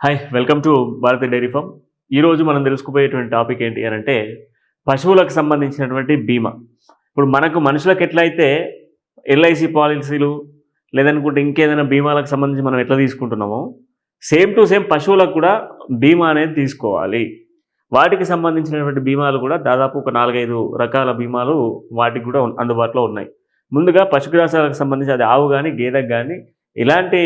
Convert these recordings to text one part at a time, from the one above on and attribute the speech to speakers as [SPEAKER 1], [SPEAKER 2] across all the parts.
[SPEAKER 1] Hi welcome to Bharathi dairy farm ఈరోజు మనం తెలుసుకుపోయేటువంటి topic ఏంటి అని అంటే పశువులకు సంబంధించినటువంటి బీమా. ఇప్పుడు మనకు మనుషులకు ఎట్లయితే ఎల్ఐసి పాలసీలు లేదనుకుంటే ఇంకేదైనా బీమాలకు సంబంధించి మనం ఎట్లా తీసుకుంటున్నామో సేమ్ టు సేమ్ పశువులకు కూడా బీమా అనేది తీసుకోవాలి. వాటికి సంబంధించినటువంటి బీమాలు కూడా దాదాపు ఒక నాలుగైదు రకాల బీమాలు వాటికి కూడా అందుబాటులో ఉన్నాయి. ముందుగా పశుగ్రాసాలకు సంబంధించి అది ఆవు కానీ గేదెకు కానీ ఇలాంటి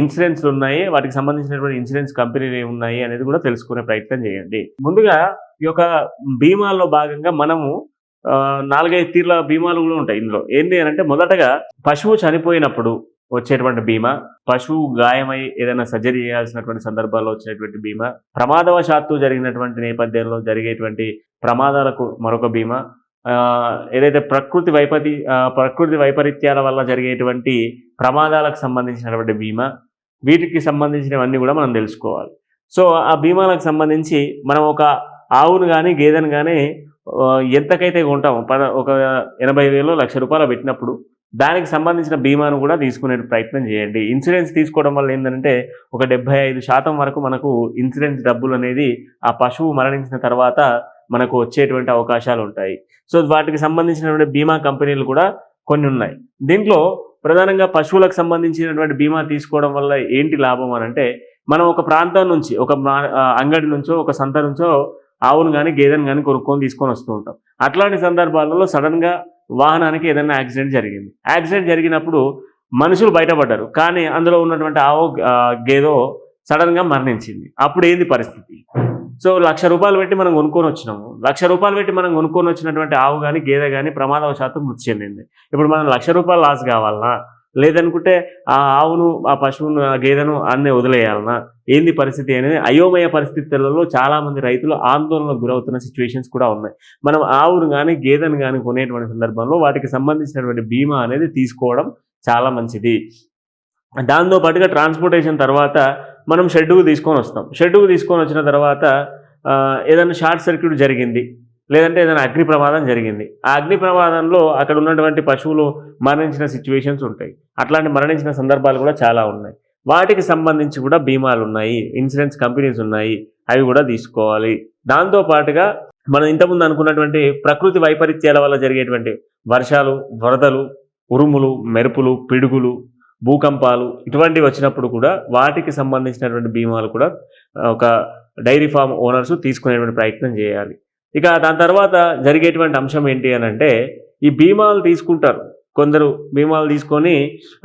[SPEAKER 1] ఇన్సూరెన్స్లు ఉన్నాయి. వాటికి సంబంధించినటువంటి ఇన్సూరెన్స్ కంపెనీలు ఉన్నాయి అనేది కూడా తెలుసుకునే ప్రయత్నం చేయండి. ముందుగా ఈ యొక్క బీమాల్లో భాగంగా మనము నాలుగైదు తీర్ల బీమాలు కూడా ఉంటాయి ఇందులో. ఏంటి అని అంటే మొదటగా పశువు చనిపోయినప్పుడు వచ్చేటువంటి బీమా పశువు గాయమై ఏదైనా సర్జరీ చేయాల్సినటువంటి సందర్భాల్లో వచ్చేటువంటి బీమా ప్రమాదవశాత్తు జరిగినటువంటి నేపథ్యంలో జరిగేటువంటి ప్రమాదాలకు మరొక బీమా ఏదైతే ప్రకృతి వైపతి ప్రకృతి వైపరీత్యాల వల్ల జరిగేటువంటి ప్రమాదాలకు సంబంధించినటువంటి బీమా వీటికి సంబంధించినవన్నీ కూడా మనం తెలుసుకోవాలి. సో ఆ బీమాలకు సంబంధించి మనం ఒక ఆవును కానీ గేదెను కానీ ఎంతకైతే కొంటామో పద ఒక ఎనభై వేలు లక్ష రూపాయలు పెట్టినప్పుడు దానికి సంబంధించిన బీమాను కూడా తీసుకునే ప్రయత్నం చేయండి. ఇన్సూరెన్స్ తీసుకోవడం వల్ల ఏంటంటే ఒక డెబ్బై ఐదు శాతం వరకు మనకు ఇన్సూరెన్స్ డబ్బులు అనేది ఆ పశువు మరణించిన తర్వాత మనకు వచ్చేటువంటి అవకాశాలు ఉంటాయి. సో వాటికి సంబంధించినటువంటి బీమా కంపెనీలు కూడా కొన్ని ఉన్నాయి. దీంట్లో ప్రధానంగా పశువులకు సంబంధించినటువంటి బీమా తీసుకోవడం వల్ల ఏంటి లాభం అని అంటే మనం ఒక ప్రాంతం నుంచి ఒక మా- అంగడి నుంచో ఒక సంత నుంచో ఆవును కానీ గేదెను కానీ కొనుక్కొని తీసుకొని వస్తూ ఉంటాం. అట్లాంటి సందర్భాలలో సడన్గా వాహనానికి ఏదైనా యాక్సిడెంట్ జరిగింది. యాక్సిడెంట్ జరిగినప్పుడు మనుషులు బయటపడ్డారు. కానీ అందులో ఉన్నటువంటి ఆవు గేదో సడన్గా మరణించింది. అప్పుడు ఏంది పరిస్థితి? సో లక్ష రూపాయలు పెట్టి మనం కొనుక్కొని వచ్చినాము. లక్ష రూపాయలు పెట్టి మనం కొనుక్కొని వచ్చినటువంటి ఆవు కానీ గేదె కానీ ప్రమాదవశాత్తు మృతి చెందింది. ఇప్పుడు మనం లక్ష రూపాయలు లాస్ కావాలనా? లేదనుకుంటే ఆ ఆవును ఆ పశువును ఆ గేదెను అన్నే వదిలేయాలనా? ఏంది పరిస్థితి అనేది? అయోమయ పరిస్థితులలో చాలామంది రైతులు ఆందోళనకు గురవుతున్న సిచ్యువేషన్స్ కూడా ఉన్నాయి. మనం ఆవును కానీ గేదెను కానీ కొనేటువంటి సందర్భంలో వాటికి సంబంధించినటువంటి బీమా అనేది తీసుకోవడం చాలా మంచిది. దాంతో పాటుగా ట్రాన్స్పోర్టేషన్ తర్వాత మనం షెడ్డుకు తీసుకొని వస్తాం. షెడ్డుకు తీసుకొని వచ్చిన తర్వాత ఏదైనా షార్ట్ సర్క్యూట్ జరిగింది లేదంటే ఏదైనా అగ్ని ప్రమాదం జరిగింది. ఆ అగ్ని ప్రమాదంలో అక్కడ ఉన్నటువంటి పశువులు మరణించిన సిచ్యువేషన్స్ ఉంటాయి. అట్లాంటి మరణించిన సందర్భాలు కూడా చాలా ఉన్నాయి. వాటికి సంబంధించి కూడా బీమాలు ఉన్నాయి ఇన్సూరెన్స్ కంపెనీస్ ఉన్నాయి అవి కూడా తీసుకోవాలి. దాంతో పాటుగా మనం ఇంతకుముందు అనుకున్నటువంటి ప్రకృతి వైపరీత్యాల వల్ల జరిగేటువంటి వర్షాలు వరదలు ఉరుములు మెరుపులు పిడుగులు భూకంపాలు ఇటువంటివి వచ్చినప్పుడు కూడా వాటికి సంబంధించినటువంటి బీమాలు కూడా ఒక డైరీ ఫామ్ ఓనర్స్ తీసుకునేటువంటి ప్రయత్నం చేయాలి. ఇక దాని తర్వాత జరిగేటువంటి అంశం ఏంటి అని అంటే ఈ బీమాలు తీసుకుంటారు. కొందరు బీమాలు తీసుకొని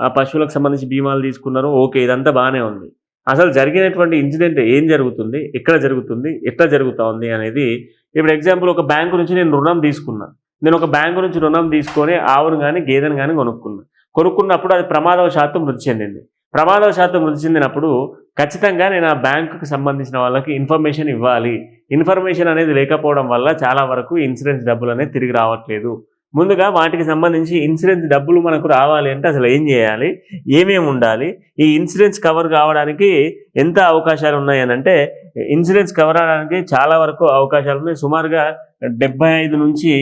[SPEAKER 1] ఆ పశువులకు సంబంధించి బీమాలు తీసుకున్నారు ఓకే ఇదంతా బాగానే ఉంది. అసలు జరిగినటువంటి ఇన్సిడెంట్ ఏం జరుగుతుంది? ఎక్కడ జరుగుతుంది? ఎట్లా జరుగుతూ ఉంది అనేది ఇప్పుడు ఎగ్జాంపుల్ ఒక బ్యాంకు నుంచి నేను రుణం తీసుకున్నాను నేను ఒక బ్యాంకు నుంచి రుణం తీసుకొని ఆవును కానీ గేదెను కానీ కొనుక్కున్నా. కొనుక్కున్నప్పుడు అది ప్రమాదవశాత్తు మృతి చెందింది. ప్రమాదవశాత్తు మృతి చెందినప్పుడు ఖచ్చితంగా నేను ఆ బ్యాంకుకి సంబంధించిన వాళ్ళకి ఇన్ఫర్మేషన్ ఇవ్వాలి. ఇన్ఫర్మేషన్ అనేది లేకపోవడం వల్ల చాలా వరకు ఇన్సూరెన్స్ డబ్బులు అనేది తిరిగి రావట్లేదు. ముందుగా వాటికి సంబంధించి ఇన్సూరెన్స్ డబ్బులు మనకు రావాలి అంటే అసలు ఏం చేయాలి? ఏమేమి ఉండాలి? ఈ ఇన్సూరెన్స్ కవర్ కావడానికి ఎంత అవకాశాలు ఉన్నాయి అని అంటే ఇన్సూరెన్స్ కవర్ అవడానికి చాలా వరకు అవకాశాలు ఉన్నాయి. సుమారుగా డెబ్బై ఐదు నుంచి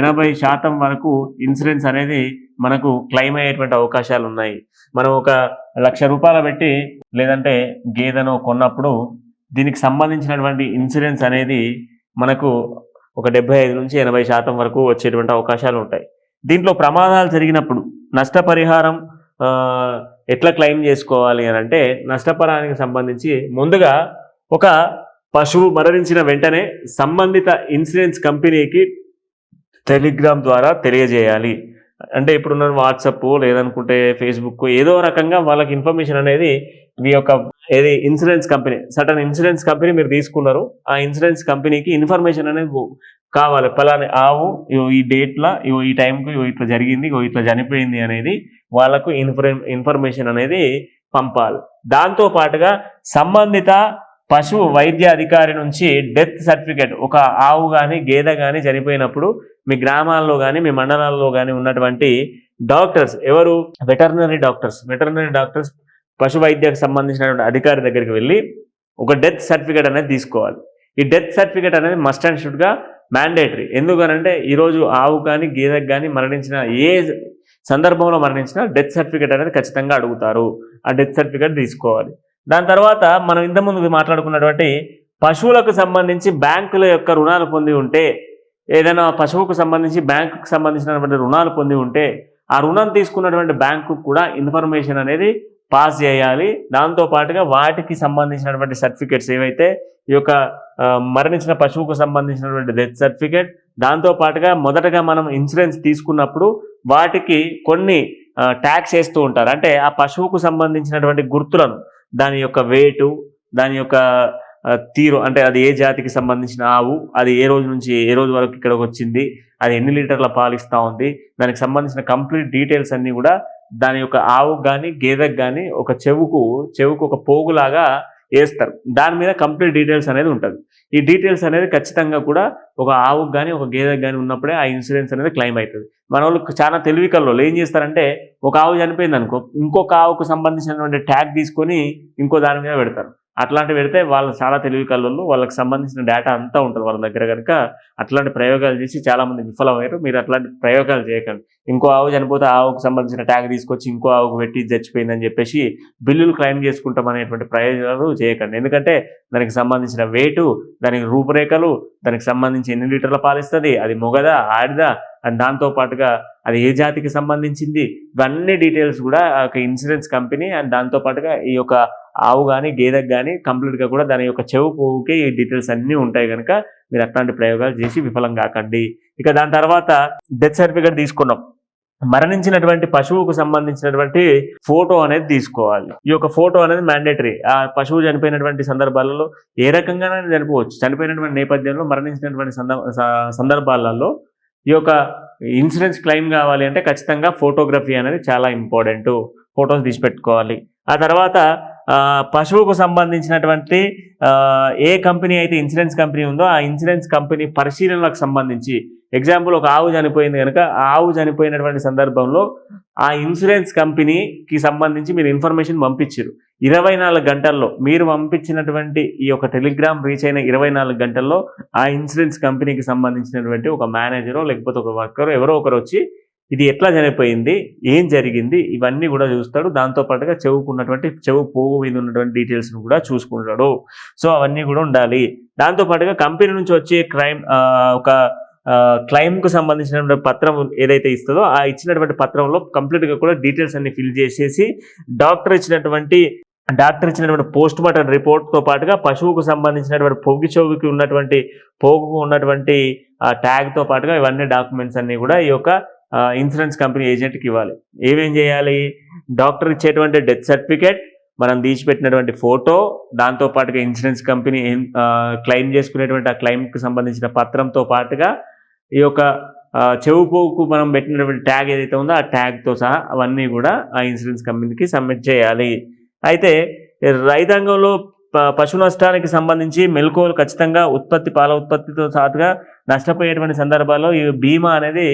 [SPEAKER 1] ఎనభై శాతం వరకు ఇన్సూరెన్స్ అనేది మనకు క్లైమ్ అయ్యేటువంటి అవకాశాలు ఉన్నాయి మనం ఒక లక్ష రూపాయలు పెట్టి లేదంటే గేదెను కొన్నప్పుడు దీనికి సంబంధించినటువంటి ఇన్సూరెన్స్ అనేది మనకు ఒక డెబ్బై ఐదు నుంచి ఎనభై శాతం వరకు వచ్చేటువంటి అవకాశాలు ఉంటాయి. దీంట్లో ప్రమాదాలు జరిగినప్పుడు నష్టపరిహారం ఎట్లా క్లెయిమ్ చేసుకోవాలి అని అంటే నష్టపరానికి సంబంధించి ముందుగా ఒక పశువు మరణించిన వెంటనే సంబంధిత ఇన్సూరెన్స్ కంపెనీకి టెలిగ్రామ్ ద్వారా తెలియజేయాలి. అంటే ఇప్పుడున్న వాట్సప్ లేదనుకుంటే ఫేస్బుక్ ఏదో రకంగా వాళ్ళకి ఇన్ఫర్మేషన్ అనేది మీ యొక్క ఏది ఇన్సూరెన్స్ కంపెనీ సటన్ ఇన్సూరెన్స్ కంపెనీ మీరు తీసుకున్నారు. ఆ ఇన్సూరెన్స్ కంపెనీకి ఇన్ఫర్మేషన్ అనేది కావాలి. పలాని ఆవు ఇగో ఈ డేట్లా ఇగో ఈ టైంకు ఇట్లా జరిగింది ఇగో ఇట్లా చనిపోయింది అనేది వాళ్ళకు ఇన్ఫర్ ఇన్ఫర్మేషన్ అనేది పంపాలి. దాంతో పాటుగా సంబంధిత పశువు వైద్య అధికారి నుంచి డెత్ సర్టిఫికేట్ ఒక ఆవు కానీ గేదె కానీ చనిపోయినప్పుడు మీ గ్రామాల్లో కానీ మీ మండలాల్లో కానీ ఉన్నటువంటి డాక్టర్స్ ఎవరు? Veterinary doctors. వెటర్నరీ డాక్టర్స్ పశు వైద్యకు సంబంధించినటువంటి అధికారి దగ్గరికి వెళ్ళి ఒక డెత్ సర్టిఫికేట్ అనేది తీసుకోవాలి. ఈ డెత్ సర్టిఫికేట్ అనేది మస్ట్ అండ్ షుడ్గా మ్యాండేటరీ. ఎందుకనంటే ఈరోజు ఆవు కానీ గేదెకు కానీ మరణించిన ఏ సందర్భంలో మరణించినా డెత్ సర్టిఫికేట్ అనేది ఖచ్చితంగా అడుగుతారు. ఆ డెత్ సర్టిఫికేట్ తీసుకోవాలి. దాని తర్వాత మనం ఇంతకుముందు మాట్లాడుకున్నటువంటి పశువులకు సంబంధించి బ్యాంకుల యొక్క రుణాలు పొంది ఉంటే ఏదైనా పశువుకు సంబంధించి బ్యాంకుకు సంబంధించినటువంటి రుణాలు పొంది ఉంటే ఆ రుణం తీసుకున్నటువంటి బ్యాంకు కూడా ఇన్ఫర్మేషన్ అనేది పాస్ చేయాలి. దాంతోపాటుగా వాటికి సంబంధించినటువంటి సర్టిఫికేట్స్ ఏవైతే ఈ యొక్క మరణించిన పశువుకు సంబంధించినటువంటి డెత్ సర్టిఫికేట్ దాంతో పాటుగా మొదటగా మనం ఇన్సూరెన్స్ తీసుకున్నప్పుడు వాటికి కొన్ని ట్యాక్స్ వేస్తూ ఉంటారు. అంటే ఆ పశువుకు సంబంధించినటువంటి గుర్తులను దాని యొక్క వెయిటు దాని యొక్క తీరు అంటే అది ఏ జాతికి సంబంధించిన ఆవు అది ఏ రోజు నుంచి ఏ రోజు వరకు ఇక్కడికి వచ్చింది అది ఎన్ని లీటర్ల పాలు ఇస్తూ ఉంది దానికి సంబంధించిన కంప్లీట్ డీటెయిల్స్ అన్నీ కూడా దాని యొక్క ఆవుకు కానీ గేదెకు కానీ ఒక చెవుకు చెవుకు ఒక పోగులాగా వేస్తారు. దాని మీద కంప్లీట్ డీటెయిల్స్ అనేది ఉంటుంది. ఈ డీటెయిల్స్ అనేది ఖచ్చితంగా కూడా ఒక ఆవుకు కానీ ఒక గేదెకు కానీ ఉన్నప్పుడే ఆ ఇన్సూరెన్స్ అనేది క్లెయిమ్ అవుతుంది. మన వాళ్ళు చాలా తెలివికల్లో ఏం చేస్తారంటే ఒక ఆవు చనిపోయింది అనుకో ఇంకొక ఆవుకు సంబంధించినటువంటి ట్యాగ్ తీసుకొని ఇంకో దాని మీద పెడతారు. అట్లాంటి పెడితే వాళ్ళు చాలా తెలివి కళ్ళు వాళ్ళకి సంబంధించిన డేటా అంతా ఉంటుంది వాళ్ళ దగ్గర కనుక. అట్లాంటి ప్రయోగాలు చేసి చాలామంది విఫలమయ్యారు. మీరు అట్లాంటి ప్రయోగాలు చేయకండి. ఇంకో ఆవు చనిపోతే ఆవుకు సంబంధించిన ట్యాగ్ తీసుకొచ్చి ఇంకో ఆవుకు పెట్టి చచ్చిపోయిందని చెప్పేసి బిల్లులు క్లెయిమ్ చేసుకుంటాం అనేటువంటి ప్రయోజనాలు చేయకండి. ఎందుకంటే దానికి సంబంధించిన వెయిట్ దానికి రూపురేఖలు దానికి సంబంధించి ఎన్ని లీటర్ల పాలిస్తుంది అది మొగదా? ఆడిదా? దాంతో పాటుగా అది ఏ జాతికి సంబంధించింది ఇవన్నీ డీటెయిల్స్ కూడా ఒక ఇన్సూరెన్స్ కంపెనీ అండ్ దాంతో పాటుగా ఈ యొక్క ఆవు కానీ గేదెకు కానీ కంప్లీట్గా కూడా దాని యొక్క చెవు పోవుకి ఈ డీటెయిల్స్ అన్నీ ఉంటాయి కనుక మీరు అట్లాంటి ప్రయోగాలు చేసి విఫలం కాకండి. ఇక దాని తర్వాత డెత్ సర్టిఫికేట్ తీసుకున్నాం. మరణించినటువంటి పశువుకు సంబంధించినటువంటి ఫోటో అనేది తీసుకోవాలి. ఈ యొక్క ఫోటో అనేది మ్యాండేటరీ. ఆ పశువు చనిపోయినటువంటి సందర్భాలలో ఏ రకంగానైనా చనిపోవచ్చు. చనిపోయినటువంటి నేపథ్యంలో మరణించినటువంటి స- సందర్భాలలో ఈ యొక్క ఇన్సూరెన్స్ క్లెయిమ్ కావాలి అంటే ఖచ్చితంగా ఫోటోగ్రఫీ అనేది చాలా ఇంపార్టెంట్. ఫొటోస్ తీసి పెట్టుకోవాలి ఆ తర్వాత పశువుకు సంబంధించినటువంటి ఏ కంపెనీ అయితే ఇన్సూరెన్స్ కంపెనీ ఉందో ఆ ఇన్సూరెన్స్ కంపెనీ పరిశీలనలకు సంబంధించి ఎగ్జాంపుల్ ఒక ఆవు చనిపోయింది కనుక ఆ ఆవు చనిపోయినటువంటి సందర్భంలో ఆ ఇన్సూరెన్స్ కంపెనీకి సంబంధించి మీరు ఇన్ఫర్మేషన్ పంపించారు ఇరవై నాలుగు గంటల్లో మీరు పంపించినటువంటి ఈ యొక్క టెలిగ్రామ్ రీచ్ అయిన ఇరవై నాలుగు గంటల్లో ఆ ఇన్సూరెన్స్ కంపెనీకి సంబంధించినటువంటి ఒక మేనేజరో లేకపోతే ఒక వర్కరో ఎవరో ఒకరు వచ్చి ఇది ఎట్లా చనిపోయింది? ఏం జరిగింది? ఇవన్నీ కూడా చూస్తాడు. దాంతో పాటుగా చెవుకున్నటువంటి చెవు పోగు మీద ఉన్నటువంటి డీటెయిల్స్ను కూడా చూసుకుంటాడు. సో అవన్నీ కూడా ఉండాలి. దాంతో పాటుగా కంపెనీ నుంచి వచ్చే క్రైమ్ ఒక క్లైమ్కు సంబంధించిన సంబంధించినటువంటి పత్రం ఏదైతే ఇస్తుందో ఆ ఇచ్చినటువంటి పత్రంలో కంప్లీట్గా కూడా డీటెయిల్స్ అన్ని ఫిల్ చేసేసి డాక్టర్ ఇచ్చినటువంటి డాక్టర్ ఇచ్చినటువంటి పోస్ట్ మార్టం రిపోర్ట్తో పాటుగా పశువుకు సంబంధించినటువంటి పొగి చెవుకి ఉన్నటువంటి పోగుకు ఉన్నటువంటి ఆ పాటుగా ఇవన్నీ డాక్యుమెంట్స్ అన్ని కూడా ఈ యొక్క ఇన్సూరెన్స్ కంపెనీ ఏజెంట్కి ఇవ్వాలి. ఏమేం చేయాలి? డాక్టర్ ఇచ్చేటువంటి డెత్ సర్టిఫికేట్ మనం తీసిపెట్టినటువంటి ఫోటో దాంతో పాటుగా ఇన్సూరెన్స్ కంపెనీ క్లెయిమ్ చేసుకునేటువంటి ఆ క్లెయిమ్కి సంబంధించిన పత్రంతో పాటుగా ఈ యొక్క ఆ, చెవు మనం పెట్టినటువంటి ట్యాగ్ ఏదైతే ఉందో ఆ ట్యాగ్తో సహా అవన్నీ కూడా ఆ ఇన్సూరెన్స్ కంపెనీకి సబ్మిట్ చేయాలి. అయితే రైతాంగంలో ప- పశు నష్టానికి సంబంధించి మెలకువలు ఖచ్చితంగా ఉత్పత్తి పాల ఉత్పత్తితో సాటుగా నష్టపోయేటువంటి సందర్భాల్లో ఈ బీమా అనేది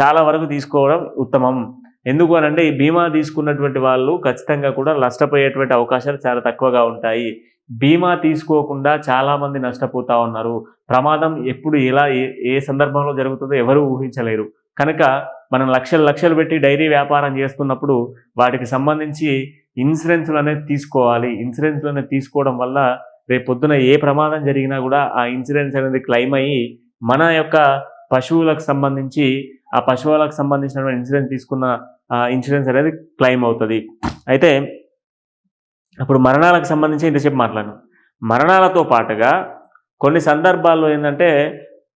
[SPEAKER 1] చాలా వరకు తీసుకోవడం ఉత్తమం. ఎందుకు అని అంటే ఈ బీమా తీసుకున్నటువంటి వాళ్ళు ఖచ్చితంగా కూడా నష్టపోయేటువంటి అవకాశాలు చాలా తక్కువగా ఉంటాయి. బీమా తీసుకోకుండా చాలామంది నష్టపోతూ ఉన్నారు. ప్రమాదం ఎప్పుడు ఎలా ఏ ఏ సందర్భంలో జరుగుతుందో ఎవరు ఊహించలేరు. కనుక మనం లక్షలు లక్షలు పెట్టి డైరీ వ్యాపారం చేస్తున్నప్పుడు వాటికి సంబంధించి ఇన్సూరెన్స్లు అనేది తీసుకోవాలి. ఇన్సూరెన్స్లు అనేది తీసుకోవడం వల్ల రేపు పొద్దున ఏ ప్రమాదం జరిగినా కూడా ఆ ఇన్సూరెన్స్ అనేది క్లెయిమ్ అయ్యి మన యొక్క పశువులకు సంబంధించి ఆ పశువులకు సంబంధించినటువంటి ఇన్సూరెన్స్ తీసుకున్న ఇన్సూరెన్స్ అనేది క్లెయిమ్ అవుతుంది. అయితే అప్పుడు మరణాలకు సంబంధించి ఇంతసేపు మాట్లాడాను. మరణాలతో పాటుగా కొన్ని సందర్భాల్లో ఏంటంటే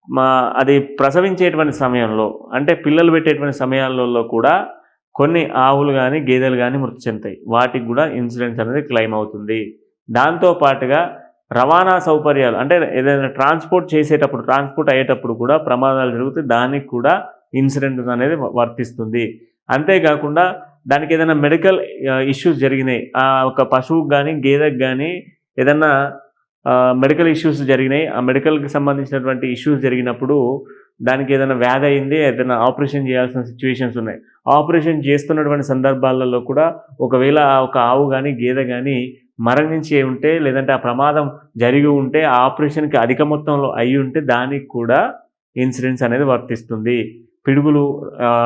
[SPEAKER 1] మా అది ప్రసవించేటువంటి సమయంలో అంటే పిల్లలు పెట్టేటువంటి సమయాలలో కూడా కొన్ని ఆవులు కానీ గేదెలు కానీ మృతి చెందుతాయి. వాటికి కూడా ఇన్సూరెన్స్ అనేది క్లెయిమ్ అవుతుంది. దాంతో పాటుగా రవాణా సౌకర్యాలు అంటే ఏదైనా ట్రాన్స్పోర్ట్ చేసేటప్పుడు ట్రాన్స్పోర్ట్ అయ్యేటప్పుడు కూడా ప్రమాదాలు జరుగుతాయి. దానికి కూడా ఇన్సిడెంట్ అనేది వర్తిస్తుంది. అంతేకాకుండా దానికి ఏదైనా మెడికల్ ఇష్యూస్ జరిగినాయి. ఆ ఒక పశువుకు కానీ గేదెకి కానీ ఏదైనా మెడికల్ ఇష్యూస్ జరిగినాయి. ఆ మెడికల్కి సంబంధించినటువంటి ఇష్యూస్ జరిగినప్పుడు దానికి ఏదైనా వ్యాధి అయింది ఏదైనా ఆపరేషన్ చేయాల్సిన సిచ్యువేషన్స్ ఉన్నాయి. ఆపరేషన్ చేస్తున్నటువంటి సందర్భాలలో కూడా ఒకవేళ ఆ ఒక ఆవు కానీ గేదె కానీ మరణించి ఉంటే లేదంటే ఆ ప్రమాదం జరిగి ఉంటే ఆ ఆపరేషన్కి అధిక మొత్తంలో అయి ఉంటే దానికి కూడా ఇన్సూరెన్స్ అనేది వర్తిస్తుంది. పిడుగులు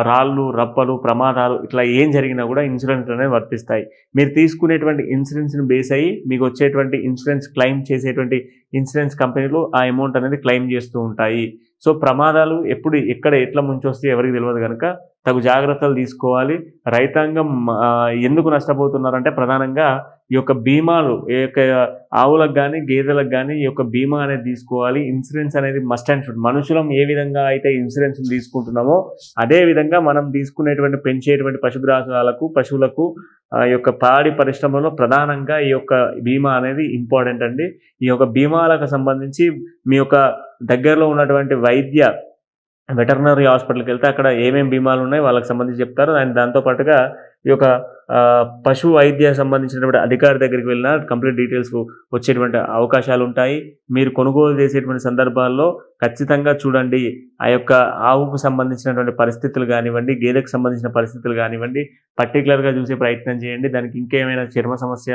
[SPEAKER 1] రాళ్ళు రప్పలు ప్రమాదాలు ఇట్లా ఏం జరిగినా కూడా ఇన్సూరెన్స్ అనేవి వర్తిస్తాయి. మీరు తీసుకునేటువంటి ఇన్సూరెన్స్ని బేస్ అయ్యి మీకు వచ్చేటువంటి ఇన్సూరెన్స్ క్లెయిమ్ చేసేటువంటి ఇన్సూరెన్స్ కంపెనీలు ఆ అమౌంట్ అనేది క్లెయిమ్ చేస్తూ ఉంటాయి. సో ప్రమాదాలు ఎప్పుడు ఎక్కడ ఎట్లా ముంచొస్తే ఎవరికి తెలియదు కనుక తగు జాగ్రత్తలు తీసుకోవాలి. రైతాంగం ఎందుకు నష్టపోతున్నారంటే ప్రధానంగా ఈ యొక్క బీమాలు ఈ యొక్క ఆవులకు కానీ గేదెలకు కానీ ఈ యొక్క బీమా అనేది తీసుకోవాలి. ఇన్సూరెన్స్ అనేది మస్ట్ అండ్ షుడ్ మనుషులం ఏ విధంగా అయితే ఇన్సూరెన్స్ తీసుకుంటున్నామో అదే విధంగా మనం తీసుకునేటువంటి పెంచేటువంటి పశుగ్రాసాలకు పశువులకు ఆ యొక్క పాడి పరిశ్రమలో ప్రధానంగా ఈ యొక్క బీమా అనేది ఇంపార్టెంట్ అండి. ఈ యొక్క బీమాలకు సంబంధించి మీ యొక్క దగ్గరలో ఉన్నటువంటి వైద్య వెటర్నరీ హాస్పిటల్కి వెళ్తే అక్కడ ఏమేమి బీమాలు ఉన్నాయి వాళ్ళకి సంబంధించి చెప్తారు. అండ్ దాంతో పాటుగా ఈ యొక్క పశు వైద్య సంబంధించినటువంటి అధికారి దగ్గరికి వెళ్ళినా కంప్లీట్ డీటెయిల్స్ వచ్చేటువంటి అవకాశాలు ఉంటాయి మీరు కొనుగోలు చేసేటువంటి సందర్భాల్లో ఖచ్చితంగా చూడండి. ఆ యొక్క ఆవుకు సంబంధించినటువంటి పరిస్థితులు కానివ్వండి గేదెకు సంబంధించిన పరిస్థితులు కానివ్వండి పర్టికులర్గా చూసే ప్రయత్నం చేయండి. దానికి ఇంకేమైనా చర్మ సమస్య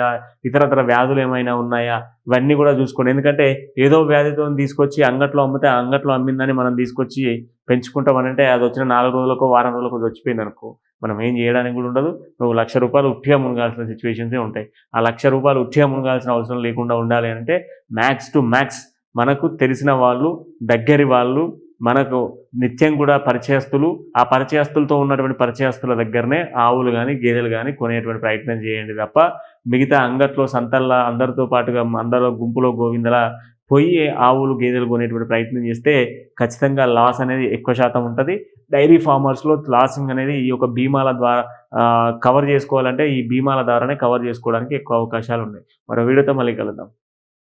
[SPEAKER 1] ఇతరతర వ్యాధులు ఏమైనా ఉన్నాయా? ఇవన్నీ కూడా చూసుకోండి. ఎందుకంటే ఏదో వ్యాధితో తీసుకొచ్చి అంగట్లో అమ్మితే అంగట్లో అమ్మిందని మనం తీసుకొచ్చి పెంచుకుంటామనంటే అది వచ్చిన నాలుగు రోజులకో వారం రోజులకో చచ్చిపోయింది అనుకో మనం ఏం చేయడానికి కూడా ఉండదు. నువ్వు లక్ష రూపాయలు ఉట్టిగా మునగాల్సిన సిచ్యువేషన్సే ఉంటాయి. ఆ లక్ష రూపాయలు ఉట్టిగా మునగాల్సిన అవసరం లేకుండా ఉండాలి అంటే మ్యాక్స్ టు మ్యాక్స్ మనకు తెలిసిన వాళ్ళు దగ్గరి వాళ్ళు మనకు నిత్యం కూడా పరిచయస్తులు ఆ పరిచయస్తులతో ఉన్నటువంటి పరిచయస్తుల దగ్గరనే ఆవులు కానీ గేదెలు కానీ కొనేటువంటి ప్రయత్నం చేయండి తప్ప మిగతా అంగట్లో సంతల్లా అందరితో పాటుగా అందరూ గుంపులో గోవిందలా పోయి ఆవులు గేదెలు కొనేటువంటి ప్రయత్నం చేస్తే ఖచ్చితంగా లాస్ అనేది ఎక్కువ శాతం ఉంటుంది. డైరీ ఫార్మర్స్లో లాసింగ్ అనేది ఈ యొక్క బీమాల ద్వారా కవర్ చేసుకోవాలంటే ఈ బీమాల ద్వారానే కవర్ చేసుకోవడానికి ఎక్కువ అవకాశాలు ఉన్నాయి. మరో వీడియోతో మళ్ళీ కలుద్దాం.